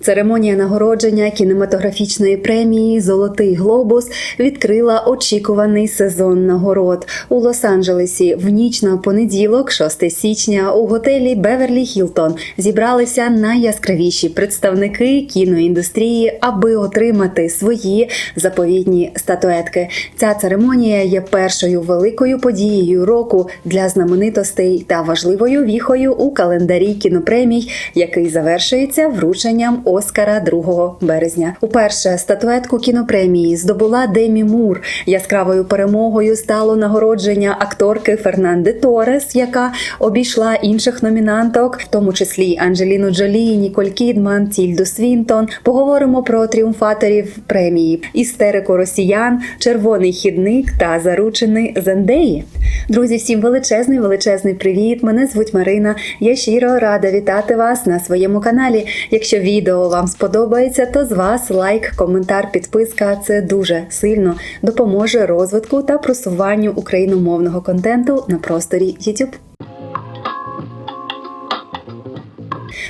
Церемонія нагородження кінематографічної премії Золотий глобус відкрила очікуваний сезон нагород у Лос-Анджелесі. В ніч на понеділок, 6 січня, у готелі Беверлі Хілтон зібралися найяскравіші представники кіноіндустрії, аби отримати свої заповітні статуетки. Ця церемонія є першою великою подією року для знаменитостей та важливою віхою у календарі кінопремій, який завершується врученням Оскара 2 березня. Уперше статуетку кінопремії здобула Демі Мур. Яскравою перемогою стало нагородження акторки Фернанди Торес, яка обійшла інших номінанток, в тому числі Анджеліну Джолі, Ніколь Кідман, Тільду Свінтон. Поговоримо про тріумфаторів премії: істерику росіян, червоний хідник та заручений Зендеї. Друзі, всім величезний, величезний привіт! Мене звуть Марина. Я щиро рада вітати вас на своєму каналі. Якщо відео вам сподобається, то з вас лайк, коментар, підписка це дуже сильно допоможе розвитку та просуванню україномовного контенту на просторі YouTube.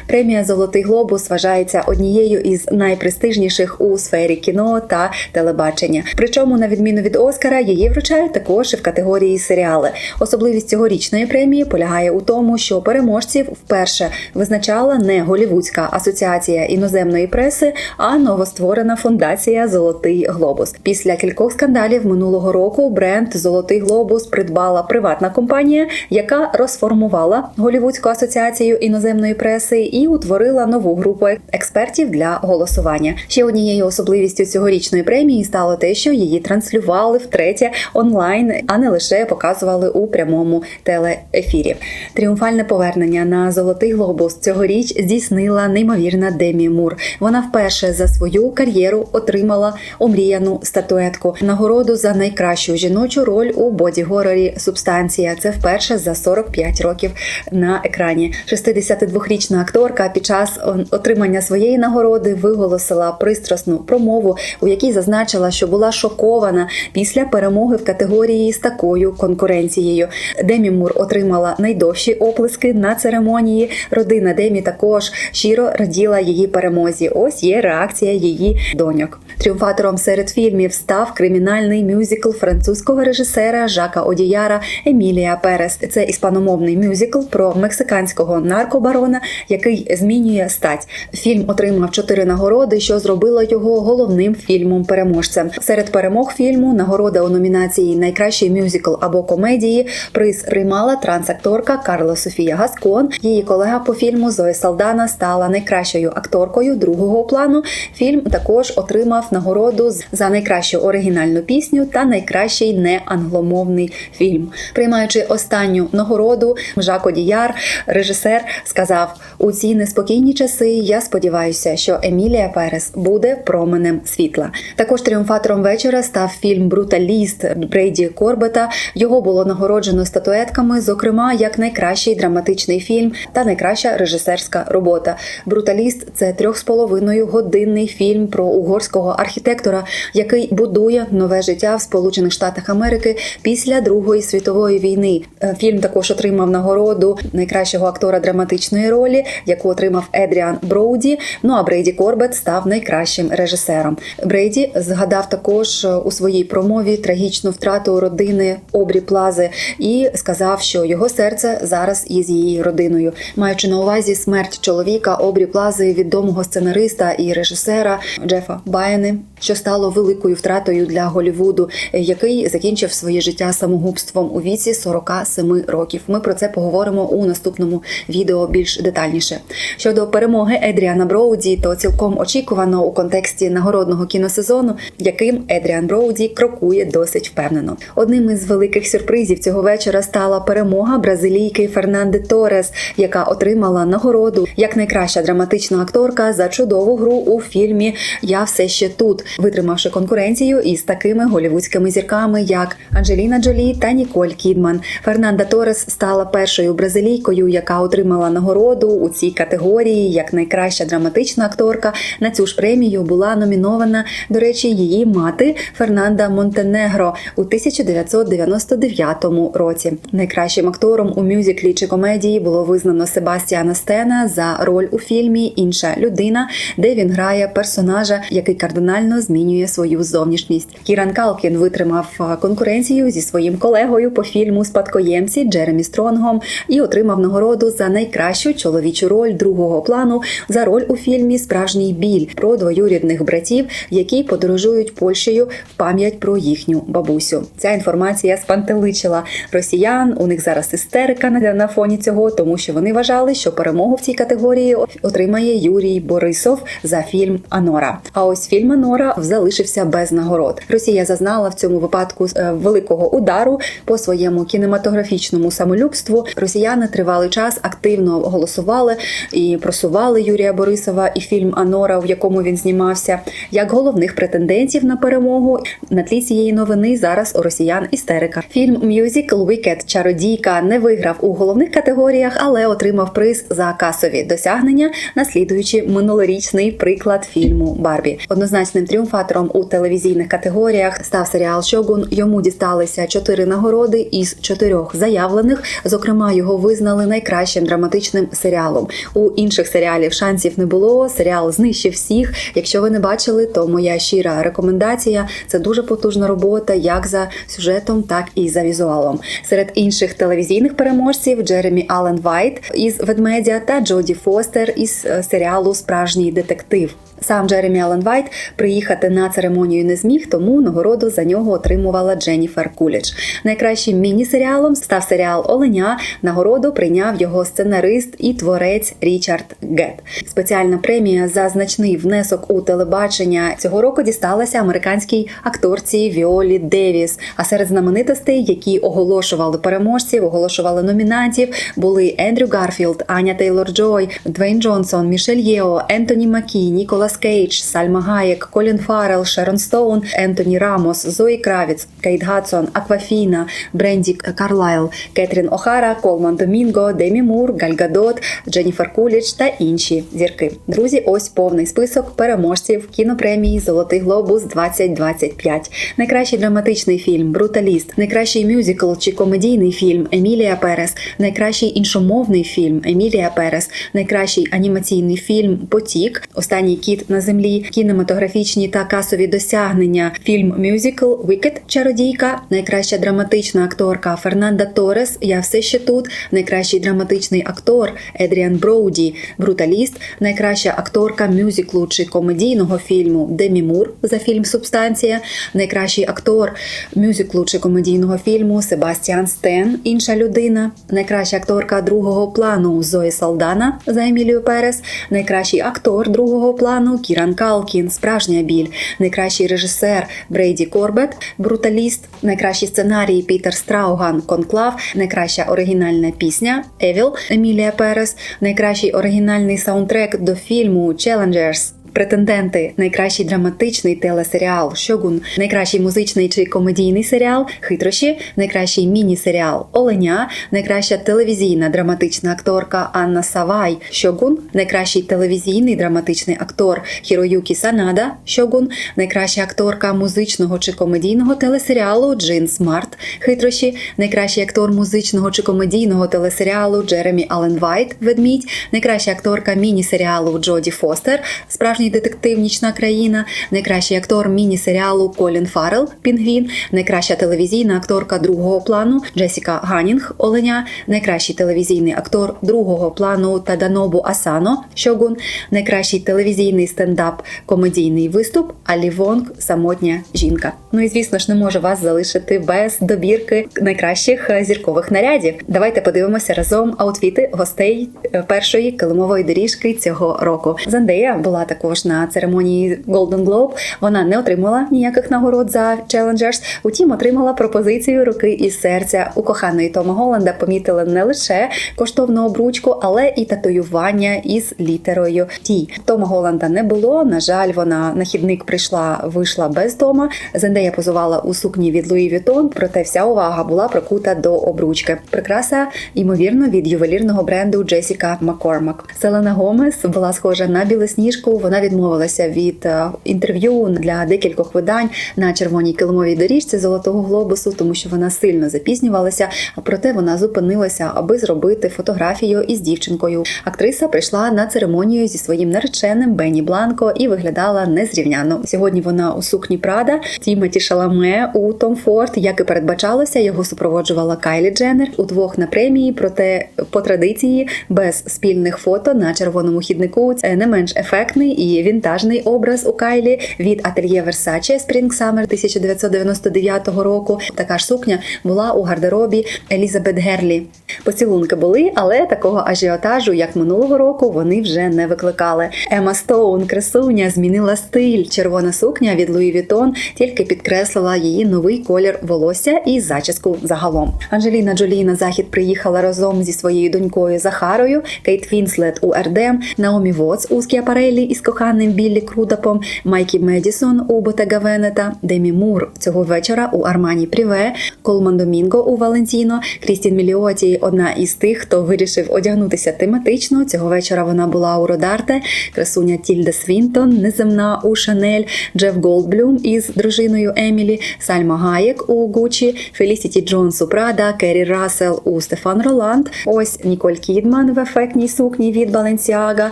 Премія Золотий глобус вважається однією із найпрестижніших у сфері кіно та телебачення. Причому, на відміну від Оскара, її вручають також і в категорії серіали. Особливість цьогорічної премії полягає у тому, що переможців вперше визначала не Голівудська асоціація іноземної преси, а новостворена фундація Золотий глобус. Після кількох скандалів минулого року бренд Золотий глобус придбала приватна компанія, яка розформувала Голівудську асоціацію іноземної преси і утворила нову групу експертів для голосування. Ще однією особливістю цьогорічної премії стало те, що її транслювали втретє онлайн, а не лише показували у прямому телеефірі. Тріумфальне повернення на золотий глобус цьогоріч здійснила неймовірна Демі Мур. Вона вперше за свою кар'єру отримала омріяну статуетку нагороду за найкращу жіночу роль у боді-горорі Субстанція. Це вперше за 45 років на екрані. 62-річна акторка під час отримання своєї нагороди виголосила пристрасну промову, у якій зазначила, що була шокована після перемоги в категорії з такою конкуренцією. Демі Мур отримала найдовші оплески на церемонії. Родина Демі також щиро раділа її перемозі. Ось є реакція її доньок. Тріумфатором серед фільмів став кримінальний мюзикл французького режисера Жака Одіяра Емілія Перес. Це іспаномовний мюзикл про мексиканського наркобарона, який змінює стать. Фільм отримав чотири нагороди, що зробило його головним фільмом-переможцем. Серед перемог фільму нагорода у номінації Найкращий мюзикл або комедії. Приз приймала трансакторка Карла Софія Гаскон. Її колега по фільму Зоя Салдана стала найкращою акторкою другого плану. Фільм також отримав нагороду за найкращу оригінальну пісню та найкращий неангломовний фільм. Приймаючи останню нагороду, Жак Одіяр, режисер, сказав: у ці неспокійні часи я сподіваюся, що Емілія Перес буде променем світла. Також тріумфатором вечора став фільм Бруталіст Брейді Корбета. Його було нагороджено статуетками, зокрема як найкращий драматичний фільм та найкраща режисерська робота. Бруталіст це трьох з половиною годинний фільм про угорського архітектора, який будує нове життя в Сполучених Штатах Америки після Другої світової війни. Е, Фільм також отримав нагороду найкращого актора драматичної ролі, яку отримав Едріан Броуді. Ну а Брейді Корбет став найкращим режисером. Брейді згадав також е, у своїй промові трагічну втрату родини Обрі Плази і сказав, що його серце зараз із її родиною, маючи на увазі смерть чоловіка Обрі Плази, відомого сценариста і режисера Джефа Байени, що стало великою втратою для Голівуду, який закінчив своє життя самогубством у віці 47 років. Ми про це поговоримо у наступному відео більш детальніше. Щодо перемоги Едріана Броуді, то цілком очікувано у контексті нагородного кіносезону, яким Едріан Броуді крокує досить впевнено. Одним із великих сюрпризів цього вечора стала перемога бразилійки Фернанди Торес, яка отримала нагороду як найкраща драматична акторка за чудову гру у фільмі Я все ще тут, витримавши конкуренцію із такими голівудськими зірками, як Анджеліна Джолі та Ніколь Кідман. Фернанда Торес стала першою бразилійкою, яка отримала нагороду у цій цій категорії як найкраща драматична акторка. На цю ж премію була номінована, до речі, її мати Фернанда Монтенегро у 1999 році. Найкращим актором у мюзиклі чи комедії було визнано Себастіана Стена за роль у фільмі Інша людина, де він грає персонажа, який кардинально змінює свою зовнішність. Кіран Калкін витримав конкуренцію зі своїм колегою по фільму Спадкоємці Джеремі Стронгом і отримав нагороду за найкращу чоловічу роль другого плану за роль у фільмі Справжній біль про двоюрідних братів, які подорожують Польщею в пам'ять про їхню бабусю. Ця інформація спантеличила росіян. У них зараз істерика на, на фоні цього, тому що вони вважали, що перемогу в цій категорії отримає Юрій Борисов за фільм Анора. А ось фільм Анора залишився без нагород. Росія зазнала в цьому випадку е, великого удару по своєму кінематографічному самолюбству. Росіяни тривалий час активно голосували і просували Юрія Борисова і фільм Анора, в якому він знімався, як головних претендентів на перемогу. На тлі цієї новини зараз у росіян істерика. Фільм Мюзикл Wicked Чародійка не виграв у головних категоріях, але отримав приз за касові досягнення, наслідуючи минулорічний приклад фільму Барбі. Однозначним тріумфатором у телевізійних категоріях став серіал Шогун. Йому дісталися чотири нагороди із чотирьох заявлених. Зокрема, його визнали найкращим драматичним серіалом. У інших серіалів шансів не було. Серіал знищив всіх. Якщо ви не бачили, то моя щира рекомендація це дуже потужна робота, як за сюжетом, так і за візуалом. Серед інших телевізійних переможців Джеремі Аллен Вайт із ведмедя та Джоді Фостер із е, серіалу Справжній детектив. Сам Джеремі Аллен Вайт приїхати на церемонію не зміг, тому нагороду за нього отримувала Дженніфер Куліч. Найкращим міні-серіалом став серіал Оленя. Нагороду прийняв його сценарист і творець Річард Гет. Спеціальна премія за значний внесок у телебачення цього року дісталася американській акторці Віолі Девіс. А серед знаменитостей, які оголошували переможців, оголошували номінантів, були Ендрю Гарфілд, Аня Тейлор Джой, Двейн Джонсон, Мішель Єо, Ентоні Макі, Ніколас Кейдж, Сальма Гаєк, Колін Фаррелл, Шерон Стоун, Ентоні Рамос, Зої Кравіц, Кейт Гадсон, Аквафіна, Бренді Карлайл, Кетрін Охара, Колман Домінго, Демі Мур, Галь Гадот, Дженніфер Куліч та інші зірки. Друзі, ось повний список переможців кінопремії Золотий глобус 2025. Найкращий драматичний фільм Бруталіст, найкращий мюзикл чи комедійний фільм Емілія Перес, найкращий іншомовний фільм Емілія Перес, найкращий анімаційний фільм Потік, Останній кіт на землі, кінематографічні та касові досягнення. Фільм мюзикл Вікет Чародійка, найкраща драматична акторка Фернанда Торес. Я все ще тут. Найкращий драматичний актор Едріан Броуді, Бруталіст, найкраща акторка мюзиклу чи комедійного фільму Демі Мур за фільм Субстанція, найкращий актор мюзиклу чи комедійного фільму Себастіан Стен, інша людина, найкраща акторка другого плану Зої Салдана за Емілію Перес, найкращий актор другого плану Кіран Калкін, Справжня біль, найкращий режисер Брейді Корбет, Бруталіст, найкращий сценарій Пітер Страуган, Конклав, найкраща оригінальна пісня Евіл Емілія Перес, найкращий оригінальний саундтрек до фільму Challengers Претенденти, найкращий драматичний телесеріал Шогун, найкращий музичний чи комедійний серіал Хитрощі, найкращий міні-серіал Оленя, найкраща телевізійна драматична акторка Анна Савай Шогун, найкращий телевізійний драматичний актор Хіроюкі Санада Шогун, найкраща акторка музичного чи комедійного телесеріалу Джин Смарт Хитрощі, найкращий актор музичного чи комедійного телесеріалу Джеремі Аллен Вайт Ведмідь, найкраща акторка міні-серіалу Джоді Фостер, справжній детектив Нічна країна, найкращий актор міні-серіалу Колін Фаррелл Пінгвін, найкраща телевізійна акторка другого плану Джесіка Ганінг Оленя, найкращий телевізійний актор другого плану Таданобу Асано Шогун, найкращий телевізійний стендап комедійний виступ Алі Вонг Самотня жінка. Ну і звісно ж не можу вас залишити без добірки найкращих е, зіркових нарядів. Давайте подивимося разом аутфіти гостей е, першої килимової доріжки цього року. Зандея була також також на церемонії Golden Globe. Вона не отримала ніяких нагород за Challengers, утім отримала пропозицію руки і серця. У коханої Тома Голланда помітили не лише коштовну обручку, але і татуювання із літерою Ті. Тома Голланда не було. На жаль, вона на хідник прийшла, вийшла без Тома. Зендея позувала у сукні від Луї Вітон, проте вся увага була прокута до обручки. Прикраса, ймовірно, від ювелірного бренду Джесіка Маккормак. Селена Гомес була схожа на білосніжку. Вона відмовилася від е, інтерв'ю для декількох видань на червоній килимовій доріжці золотого глобусу, тому що вона сильно запізнювалася. А проте вона зупинилася, аби зробити фотографію із дівчинкою. Актриса прийшла на церемонію зі своїм нареченим Бенні Бланко і виглядала незрівняно. Сьогодні вона у сукні Прада, Тімоті Шаламе у Том Форд, як і передбачалося, його супроводжувала Кайлі Дженнер удвох на премії. Проте по традиції без спільних фото на червоному хіднику це не менш ефектний і вінтажний образ у Кайлі від ательє Versace Spring Summer 1999 року. Така ж сукня була у гардеробі Елізабет Герлі. Поцілунки були, але такого ажіотажу, як минулого року, вони вже не викликали. Ема Стоун, красуня, змінила стиль. Червона сукня від Луї Вітон тільки підкреслила її новий колір волосся і зачіску загалом. Анджеліна Джолі на захід приїхала разом зі своєю донькою Захарою, Кейт Вінслет у Ардем, Наомі Вотс у Скіапарелі із коханим Біллі Крудапом, Майкі Медісон у Ботега Венета, Демі Мур цього вечора у Армані Пріве, Колман Домінго у Валентіно, Крістін Міліоті одна із тих, хто вирішив одягнутися тематично. Цього вечора вона була у Родарте, красуня Тільда Свінтон, неземна у Шанель, Джеф Голдблюм із дружиною Емілі, Сальма Гаєк у Гучі, Фелісіті Джонс у Прада, Керрі Рассел у Стефан Роланд. Ось Ніколь Кідман в ефектній сукні від Balenciaga,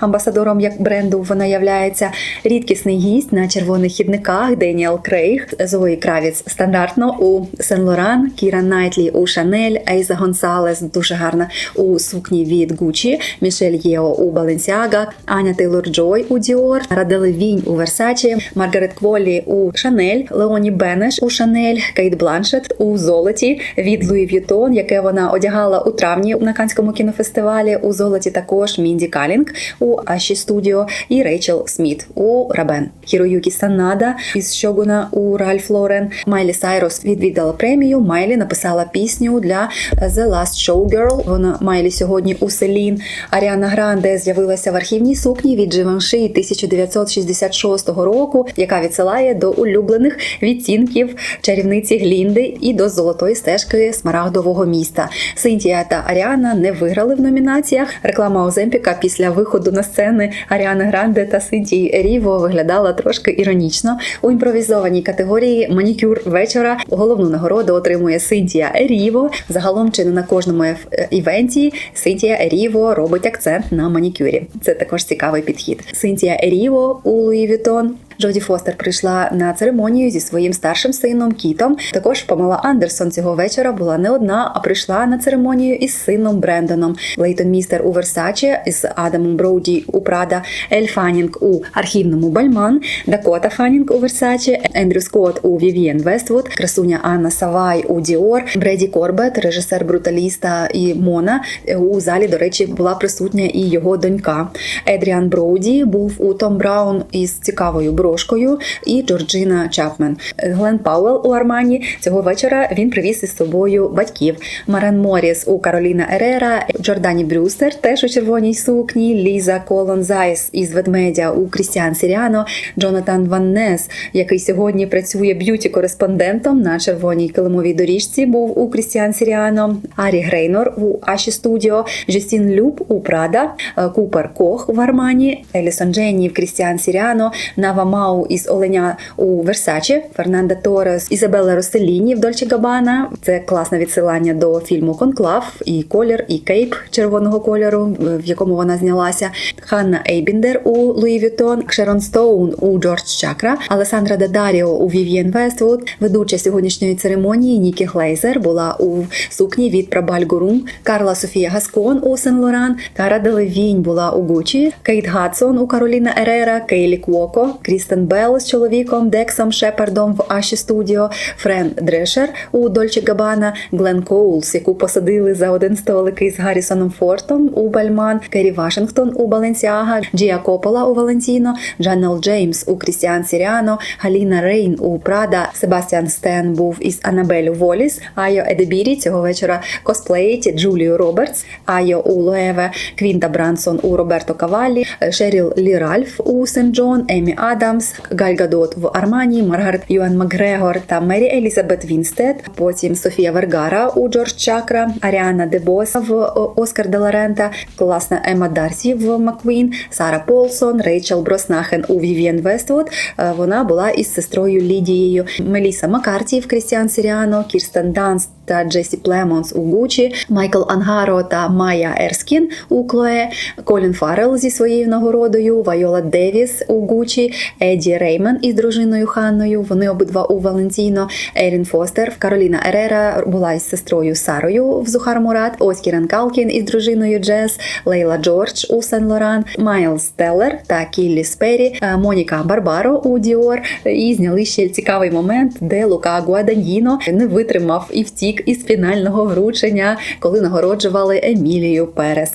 амбасадором як бренду вона являється. Рідкісний гість на червоних хідниках Деніел Крейг, Зої Кравіц стандартно у Сен Лоран, Кіра Найтлі у Шанель, Ейза Гонсалес дуже гарна у сукні від Гучі, Мішель Єо у Balenciaga, Аня Тейлор Джой у Діор, Раделе Вінь у Версачі, Маргарет Кволі у Шанель, Леоні Бенеш у Шанель, Кейт Бланшет у золоті від Луї В'ютон, яке вона одягала у травні на Канському кінофестивалі. У золоті також Мінді Калінг у Аші Студіо і Рейчел Сміт у Рабен. Хіроюкі Санада із Щогуна у Ральф Лорен. Майлі Сайрос відвідала премію. Майлі написала пісню для The Last Showgirl. Вона Майлі сьогодні у Селін. Аріана Гранде з'явилася в архівній сукні від Живанши 1966 року, яка відсилає до улюблених відтінків чарівниці Глінди і до золотої стежки смарагдового міста. Синтія та Аріана не виграли в номінаціях. Реклама Оземпіка після виходу на сцени Аріани Гранде та Сиді Ріво виглядала трошки іронічно. У імпровізованій категорії манікюр вечора головну нагороду отримує Синтія Ріво. Загалом чи не на кожному івенті Синтія Ріво робить акцент на манікюрі. Це також цікавий підхід. Синтія Ріво у Луї Вітон. Джоді Фостер прийшла на церемонію зі своїм старшим сином Кітом. Також Памела Андерсон цього вечора була не одна, а прийшла на церемонію із сином Брендоном. Лейтон Містер у Версачі із Адамом Броуді у Прада, Ель Фанінг у архівному Бальман, Дакота Фанінг у Версачі, Ендрю Скотт у Вів'єн Вествуд, красуня Анна Савай у Діор, Бреді Корбет, режисер бруталіста і Мона. У залі, до речі, була присутня і його донька. Едріан Броуді був у Том Браун із цікавою брошкою, і Джорджина Чапмен. Глен Пауел у Армані. Цього вечора він привіз із собою батьків. Марен Моріс у Кароліна Ерера, Джордані Брюстер теж у червоній сукні, Ліза Колон Зайс із ведмедя у Крістіан Сіріано, Джонатан Ван Нес, який сьогодні працює б'юті-кореспондентом на червоній килимовій доріжці, був у Крістіан Сіріано, Арі Грейнор у Аші Студіо, Жюстін Люб у Прада, е, Купер Кох в Армані, Елісон Дженні в Крістіан Сіріано, Нава Мау із Оленя у Версачі, Фернанда Торес, Ізабела Роселіні в Дольче Габана. Це класне відсилання до фільму Конклав, і колір, і кейп червоного кольору, в якому вона знялася. Ханна Ейбіндер у Луї Вітон, Шерон Стоун у Джордж Чакра, Алесандра Дедаріо у Вів'єн Вествуд. Ведуча сьогоднішньої церемонії Нікі Глейзер була у сукні від Прабаль Гурум, Карла Софія Гаскон у Сен Лоран, Кара Делевінь була у Гучі, Кейт Гадсон у Кароліна Ерера, Кейлі Квоко, Кріс Крістен Белл з чоловіком Дексом Шепардом в Аші Студіо, Френ Дрешер у Дольче Габана, Глен Коулс, яку посадили за один столик із Гаррісоном Фортом у Бальман, Керрі Вашингтон у Баленсіага, Джія Копола у Валентіно, Джанел Джеймс у Крістіан Сіріано, Галіна Рейн у Прада, Себастьян Стен був із Анабелю Воліс, Айо Едебірі цього вечора косплеїть Джулію Робертс, Айо у Лоеве, Квінта Брансон у Роберто Каваллі, Шеріл Лі Ральф у Сент Джон, Емі Адамс, Галь Гадот в Армані, Маргарет Юан Макгрегор та Мері Елізабет Вінстед. Потім Софія Вергара у Джордж Чакра, Аріана Дебос в Оскар де Лорента, класна Ема Дарсі в Маквін, Сара Полсон, Рейчел Броснахен у Вівіен Вествуд. Е, Вона була із сестрою Лідією. Меліса Маккарті в Крістіан Сіріано, Кірстен Данст та Джесі Племонс у Гучі, Майкл Ангаро та Майя Ерскін у Клое, Колін Фаррелл зі своєю нагородою, Вайола Девіс у Гучі, Еді Реймен із дружиною Ханною. Вони обидва у Валентіно, Ерін Фостер, Кароліна Ерера була із сестрою Сарою в Зухар Мурат, Ось Калкін із дружиною Джес, Лейла Джордж у Сен Лоран, Майлз Теллер та Кіллі Спері, е, Моніка Барбаро у Діор. І зняли ще цікавий момент, де Лука Гуаданьїно не витримав і втік із фінального вручення, коли нагороджували Емілію Перес.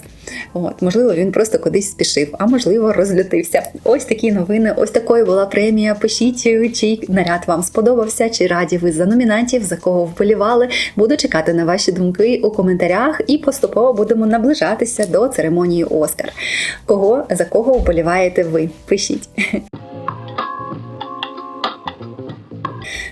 От, можливо, він просто кудись спішив, а можливо, розлютився. Ось такі новини. Ось такою була премія. Пишіть, чий наряд вам сподобався, чи раді ви за номінантів, за кого вболівали. Буду чекати на ваші думки у коментарях і поступово будемо наближатися до церемонії Оскар. Кого за кого вболіваєте ви? Пишіть.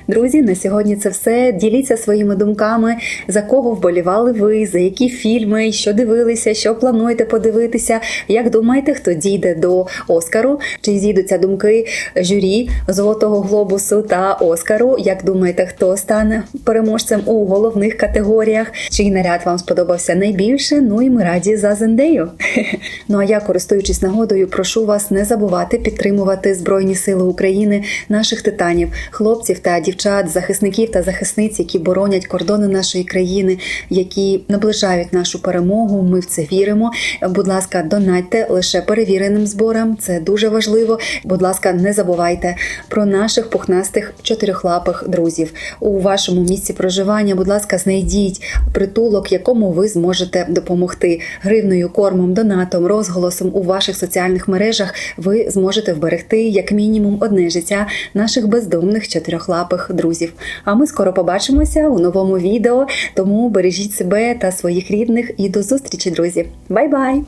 Друзі, на сьогодні це все. Діліться своїми думками, за кого вболівали ви, за які фільми, що дивилися, що плануєте подивитися. Як думаєте, хто дійде до Оскару? Чи зійдуться думки журі Золотого глобусу та Оскару? Як думаєте, хто стане переможцем у головних категоріях? Чий наряд вам сподобався найбільше? Ну і ми раді за Зендею. Ну а я, користуючись нагодою, прошу вас не забувати підтримувати Збройні Сили України, наших титанів, хлопців та дівчат, захисників та захисниць, які боронять кордони нашої країни, які наближають нашу перемогу. Ми в це віримо. Будь ласка, донатьте лише перевіреним зборам. Це дуже важливо. Будь ласка, не забувайте про наших пухнастих чотирьохлапих друзів у вашому місці проживання. Будь ласка, знайдіть притулок, якому ви зможете допомогти гривною, кормом, донатом, розголосом у ваших соціальних мережах. Ви зможете вберегти як мінімум одне життя наших бездомних чотирьохлапих друзів. А ми скоро побачимося у новому відео. Тому бережіть себе та своїх рідних і до зустрічі, друзі. Бай-бай!